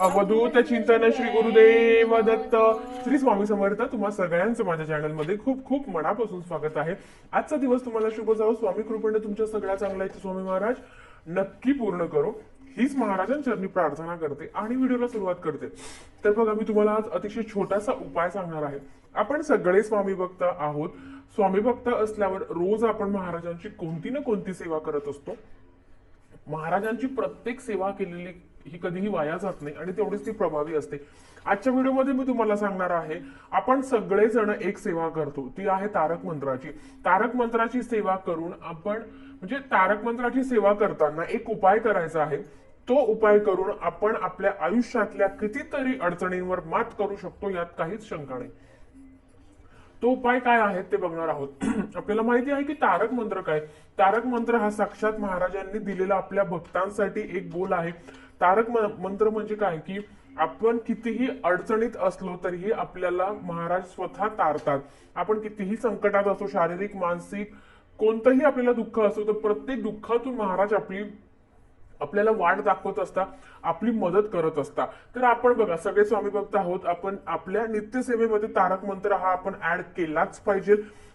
अवधूत चिंतन श्री गुरुदेव दत्त. श्री स्वामी समर्थ तुम्हा सगळ्यांचं माझ्या चॅनलमध्ये खूप खूप मनापासून स्वागत आहे. आजचा दिवस तुम्हाला शुभ जावो. स्वामी कृपेने तुमच्या सगळ्या चांगल्या स्वामी महाराज नक्की पूर्ण करो. हीच महाराजांचरणी प्रार्थना करते आणि व्हिडिओला सुरुवात करते. तर बघा मी तुम्हाला आज अतिशय छोटासा उपाय सांगणार आहे. आपण सगळे स्वामी भक्त आहोत. स्वामी भक्त असल्यावर रोज आपण महाराजांची कोणती ना कोणती सेवा करत असतो. महाराजांची प्रत्येक सेवा केलेली ही कधीही वाया जात नाही आणि तेवढीच ती प्रभावी असते. आजच्या व्हिडिओमध्ये मी तुम्हाला सांगणार आहे आपण सगळेजण एक सेवा करतो. ती आहे तारक मंत्राची. तारक मंत्राची सेवा करून आपण म्हणजे तारक मंत्राची सेवा करताना एक उपाय करायचा आहे. तो उपाय करून आपण आपल्या आयुष्यातल्या कितीतरी अडचणींवर मात करू शकतो यात काहीच शंका नाही. तो उपाय काय आहे ते बघणार आहोत. आपल्याला माहिती आहे की तारक मंत्र काय? तारक मंत्र हा साक्षात महाराजांनी दिलेला आपल्या भक्तांसाठी एक बोल आहे. तारक मंत्र म्हणजे काय? की आपण कितीही अडचणीत असलो तरीही आपल्याला महाराज स्वतः तारतात. आपण कितीही संकटात असो शारीरिक मानसिक कोणतंही आपल्याला दुःख असो तर प्रत्येक दुःखातून महाराज आपली आपल्याला वाट दाखवत असता आपली मदत करत असता. तर आपण बघा सगळे स्वामी भक्त आहोत आपण आपल्या नित्यसेवेमध्ये तारक मंत्र हा आपण ऍड केलाच पाहिजे.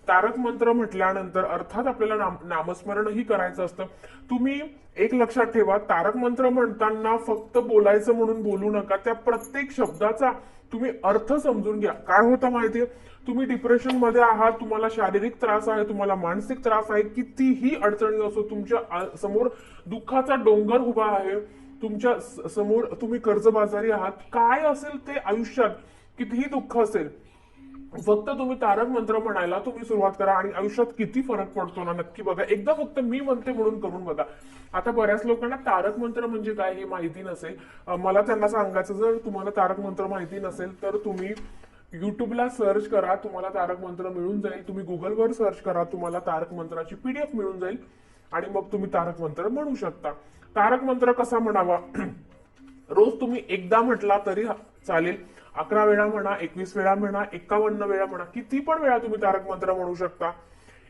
तारक मंत्र म्हटल्यानंतर अर्थात आपल्याला नाम- नामस्मरणही करायचं असतं. तुम्ही एक लक्षात ठेवा तारक मंत्र म्हणताना फक्त बोलायचं म्हणून बोलू नका त्या प्रत्येक शब्दाचा तुम्ही अर्थ समजून घ्या. काय होतं माहितीये? तुम्ही डिप्रेशनमध्ये आहात तुम्हाला शारीरिक त्रास आहे तुम्हाला मानसिक त्रास आहे कितीही अडचणी असो तुमच्यासमोर दुःखाचा डोंगर उभा आहे तुमच्यासमोर तुम्ही कर्जबाजारी आहात काय असेल ते आयुष्यात कितीही दुःख असेल फक्त तुम्ही तारक मंत्र म्हणायला तुम्ही सुरुवात करा आणि आयुष्यात किती फरक पडतो ना नक्की बघा. एकदा फक्त मी म्हणते म्हणून करून बघा. आता बऱ्याच लोकांना तारक मंत्र म्हणजे काय हे माहिती नसेल. मला त्यांना सांगायचं जर तुम्हाला तारक मंत्र माहिती नसेल तर तुम्ही युट्यूबला सर्च करा तुम्हाला तारक मंत्र मिळून जाईल. तुम्ही गुगलवर सर्च करा तुम्हाला तारक मंत्राची पीडीएफ मिळून जाईल. आणि मग तुम्ही तारक मंत्र म्हणू शकता. तारक मंत्र कसा म्हणावा? रोज तुम्ही एकदा म्हटला तरी चालेल. अकरा वेळा म्हणा एकवीस वेळा म्हणा एकावन्न वेळा म्हणा किती पण वेळा तुम्ही तारक मंत्र म्हणू शकता.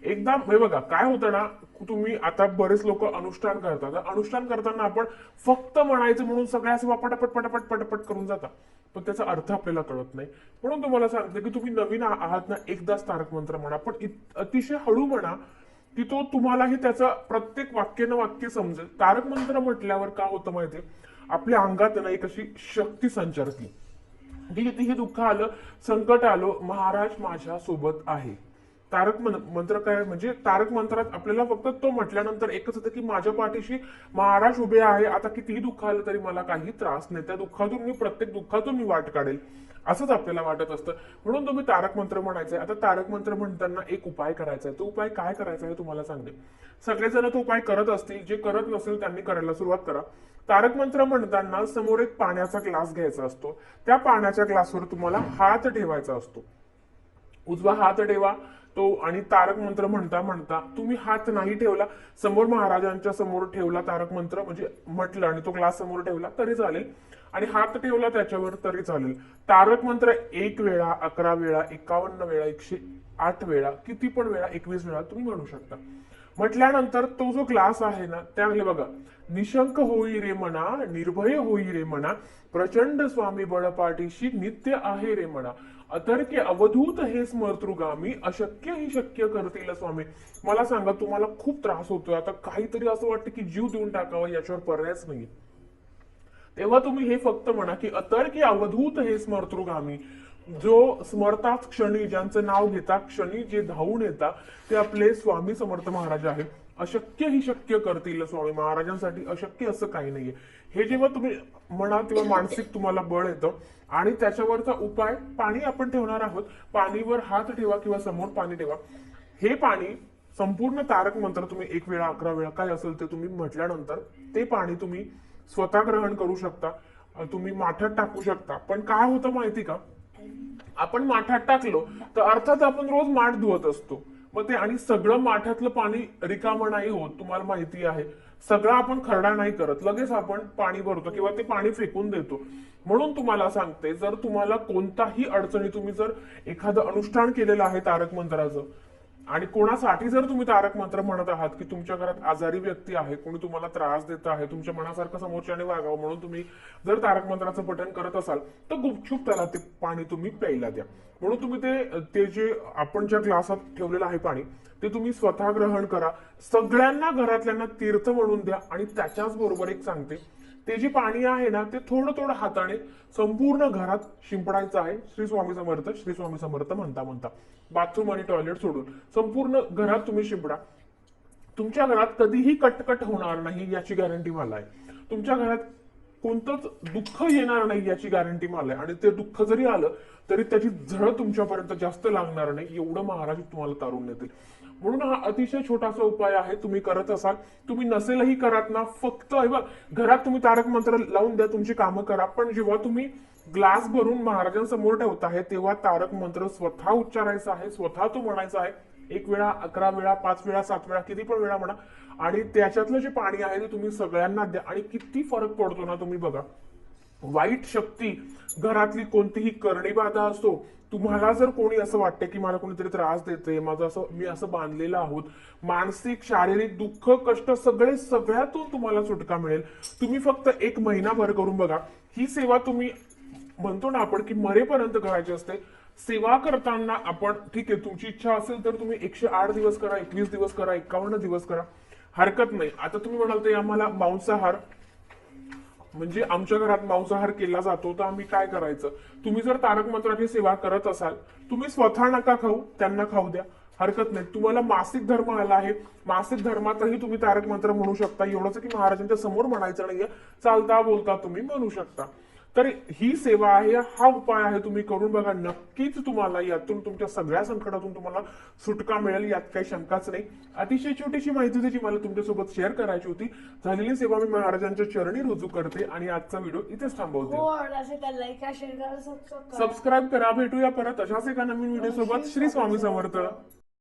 एकदा हे बघा काय होतं ना तुम्ही आता बरेच लोक अनुष्ठान करतात. तर अनुष्ठान करताना आपण फक्त म्हणायचं म्हणून सगळ्या सेवा पटापट पटापट पटापट करून जाता पण त्याचा अर्थ आपल्याला कळत नाही. म्हणून तुम्हाला सांगते की तुम्ही नवीन आहात ना एकदाच तारक मंत्र म्हणा. पण इत- अतिशय हळू म्हणा की तो तुम्हालाही त्याचं प्रत्येक वाक्य न वाक्य समजेल. तारक मंत्र म्हटल्यावर का होतं माहितीये? आपल्या अंगात ना एक अशी शक्ती संचारती. की कितीही दुःख आलं संकट आलं महाराज माझ्या सोबत आहे. तारक मंत्र काय म्हणजे तारक मंत्रात आपल्याला फक्त तो म्हटल्यानंतर एकच होतं की माझ्या पाठीशी महाराज उभे आहे आता कितीही दुःख आलं तरी मला काही त्रास नाही. त्या दुःखातून मी प्रत्येक दुःखातून मी वाट काढेल असंच आपल्याला वाटत असतं. म्हणून तुम्ही तारक मंत्र म्हणायचंय. आता तारक मंत्र म्हणताना एक उपाय करायचा आहे तो उपाय काय करायचा आहे तुम्हाला सांगते. सगळेजण तो उपाय करत असतील. जे करत नसेल त्यांनी करायला सुरुवात करा. तारक मंत्र म्हणताना समोर एक पाण्याचा ग्लास घ्यायचा असतो. त्या पाण्याच्या ग्लासवर तुम्हाला हात ठेवायचा असतो. उजवा हात ठेवा तो आणि तारक मंत्र म्हणता म्हणता तुम्ही हात नाही ठेवला समोर महाराजांच्या समोर ठेवला तारक मंत्र म्हणजे म्हटलं आणि तो ग्लास समोर ठेवला तरी चालेल. आणि हात ठेवला त्याच्यावर तरी चालेल. तारक मंत्र एक वेळा अकरा वेळा एकावन्न वेळा एकशे आठ वेळा किती पण वेळा एकवीस वेळा तुम्ही म्हणू शकता. म्हटल्यानंतर तो जो क्लास आहे ना त्यामध्ये बघा निशंक होई रे म्हणा निर्भय होई रे म्हणा प्रचंड स्वामी बळपाठीशी नित्य आहे रे म्हणा अतर्क्य अवधूत हे स्मर्तृगामी अशक्य ही शक्य करतील स्वामी. मला सांगा तुम्हाला खूप त्रास होतोय. आता काहीतरी असं वाटतं की जीव देऊन टाकावा याच्यावर पर्यायच नाही तेव्हा तुम्ही हे फक्त म्हणा की अतर्की अवधूत हे स्मर्तृगामी जो स्मरताच क्षणी ज्यांचं नाव घेता क्षणी जे धावून येतात ते आपले स्वामी समर्थ महाराज आहेत. अशक्य ही शक्य करतील स्वामी महाराजांसाठी. अशक्य असं काही नाहीये. हे जेव्हा तुम्ही म्हणा तेव्हा मानसिक तुम्हाला बळ येतं आणि त्याच्यावरचा उपाय पाणी आपण ठेवणार आहोत. पाणीवर हात ठेवा किंवा समोर पाणी ठेवा. हे पाणी संपूर्ण तारक मंत्र तुम्ही एक वेळा अकरा वेळा काय असेल ते तुम्ही म्हटल्यानंतर ते पाणी तुम्ही स्वतः ग्रहण करू शकता. तुम्ही माठात टाकू शकता. पण काय होतं माहिती का? आपण माठात टाकलो तर अर्थात आपण रोज माठ धुवत असतो. मग ते आणि सगळं माठातलं पाणी रिकामं नाही होत तुम्हाला माहिती आहे. सगळं आपण खरडा नाही करत. लगेच आपण पाणी भरतो किंवा ते पाणी फेकून देतो. म्हणून तुम्हाला सांगते जर तुम्हाला कोणताही अडचणी तुम्ही जर एखादं अनुष्ठान केलेलं आहे तारक मंत्राचं आणि कोणासाठी जर तुम्ही तारक मंत्र म्हणत आहात की तुमच्या घरात आजारी व्यक्ती आहे कोणी तुम्हाला त्रास देत आहे तुमच्या मनासारखं समोरच्याने वागावं म्हणून तुम्ही जर तारक मंत्राचं पठण करत असाल तर गुपचूप त्याला ते पाणी तुम्ही प्यायला द्या. म्हणून तुम्ही ते ते जे आपण ज्या ग्लासात ठेवलेलं आहे पाणी ते तुम्ही स्वतः ग्रहण करा. सगळ्यांना घरातल्यांना तीर्थ म्हणून द्या आणि त्याच्याच बरोबर एक सांगते ते जे पाणी आहे ना ते थोडं थोडं हाताने संपूर्ण घरात शिंपडायचं आहे. श्री स्वामी समर्थ श्री स्वामी समर्थ म्हणता म्हणता. बाथरूम आणि टॉयलेट सोडून संपूर्ण घरात तुम्ही शिंपडा. तुमच्या घरात कधीही कटकट होणार नाही याची गॅरंटी मला आहे. तुमच्या घरात कोणतंच दुःख येणार नाही याची गॅरंटी मला आहे. आणि ते दुःख जरी आलं तरी त्याची झळ तुमच्यापर्यंत जास्त लागणार नाही एवढं महाराज तुम्हाला तारून देतील. म्हणून हा अतिशय छोटासा उपाय आहे. तुम्ही करत असाल. तुम्ही नसेलही करत ना फक्त हे बघ घरात तुम्ही तारक मंत्र लावून द्या तुमची कामं करा. पण जेव्हा तुम्ही ग्लास भरून महाराजांसमोर ठेवत आहे तेव्हा तारक मंत्र स्वतः उच्चारायचा आहे स्वतः तो म्हणायचा आहे एक वेळा अकरा वेळा पाच वेळा सात वेळा किती पण वेळा म्हणा. आणि त्याच्यातलं जे पाणी आहे ते तुम्ही सगळ्यांना द्या. आणि किती फरक पडतो ना तुम्ही बघा. वाईट शक्ती घरातली कोणतीही करणी बाधा असो तुम्हाला जर कोणी असं वाटतं की मला कोणीतरी त्रास देते माझं असं मी असं बांधलेलं आहोत मानसिक शारीरिक दुःख कष्ट सगळे सगळ्यातून तुम्हाला सुटका मिळेल. तुम्ही फक्त एक महिनाभर करून बघा. ही सेवा तुम्ही म्हणतो ना आपण की मरेपर्यंत करायची असते. सेवा करताना आपण ठीक आहे तुमची इच्छा असेल तर तुम्ही एकशे आठ दिवस करा एकवीस दिवस करा एकावन्न दिवस करा. हरकत नाही. आता तुम्ही म्हणाल ते आम्हाला मांसाहार म्हणजे आमच्या घरात मांसाहार केला जातो तर आम्ही काय करायचं? तुम्ही जर तारक मंत्राची सेवा करत असाल तुम्ही स्वतः नका खाऊ त्यांना खाऊ द्या. हरकत नाही. तुम्हाला मासिक धर्म आला आहे. मासिक धर्मातही तुम्ही तारक मंत्र म्हणू शकता. एवढंच की महाराजांच्या समोर म्हणायचं नाहीये. चालता बोलता तुम्ही म्हणू शकता. तर ही सेवा आहे हा उपाय आहे तुम्ही करून बघा. नक्कीच तुम्हाला यातून तुमच्या सगळ्या संकटातून तुम्हाला सुटका मिळेल यात काही शंकाच नाही. अतिशय छोटीशी माहिती त्याची मला तुमच्यासोबत शेअर करायची होती झालेली सेवा मी महाराजांच्या चरणी रुजू करते आणि आजचा व्हिडिओ इथेच थांबवते. हो सबस्क्राईब करा भेटूया परत अशाच एका नवीन व्हिडिओ सोबत. श्री स्वामी समर्थ.